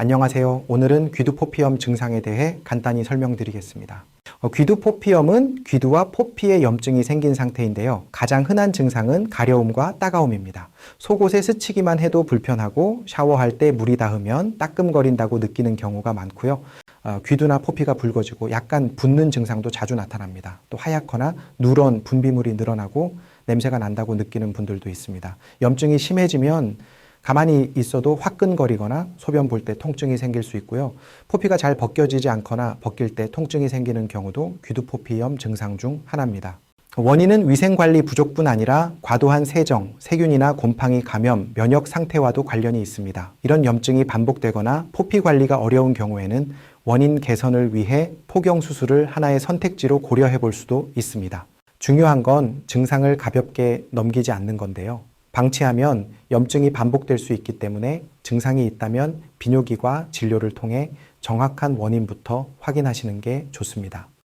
안녕하세요. 오늘은 귀두포피염 증상에 대해 간단히 설명드리겠습니다. 어, 귀두포피염은 귀두와 포피에 염증이 생긴 상태인데요. 가장 흔한 증상은 가려움과 따가움입니다. 속옷에 스치기만 해도 불편하고 샤워할 때 물이 닿으면 따끔거린다고 느끼는 경우가 많고요. 어, 귀두나 포피가 붉어지고 약간 붓는 증상도 자주 나타납니다. 또 하얗거나 누런 분비물이 늘어나고 냄새가 난다고 느끼는 분들도 있습니다. 염증이 심해지면 가만히 있어도 화끈거리거나 소변 볼 때 통증이 생길 수 있고요. 포피가 잘 벗겨지지 않거나 벗길 때 통증이 생기는 경우도 귀두포피염 증상 중 하나입니다. 원인은 위생관리 부족뿐 아니라 과도한 세정, 세균이나 곰팡이 감염, 면역 상태와도 관련이 있습니다. 이런 염증이 반복되거나 포피 관리가 어려운 경우에는 원인 개선을 위해 포경 수술을 하나의 선택지로 고려해 볼 수도 있습니다. 중요한 건 증상을 가볍게 넘기지 않는 건데요. 방치하면 염증이 반복될 수 있기 때문에 증상이 있다면 비뇨기과 진료를 통해 정확한 원인부터 확인하시는 게 좋습니다.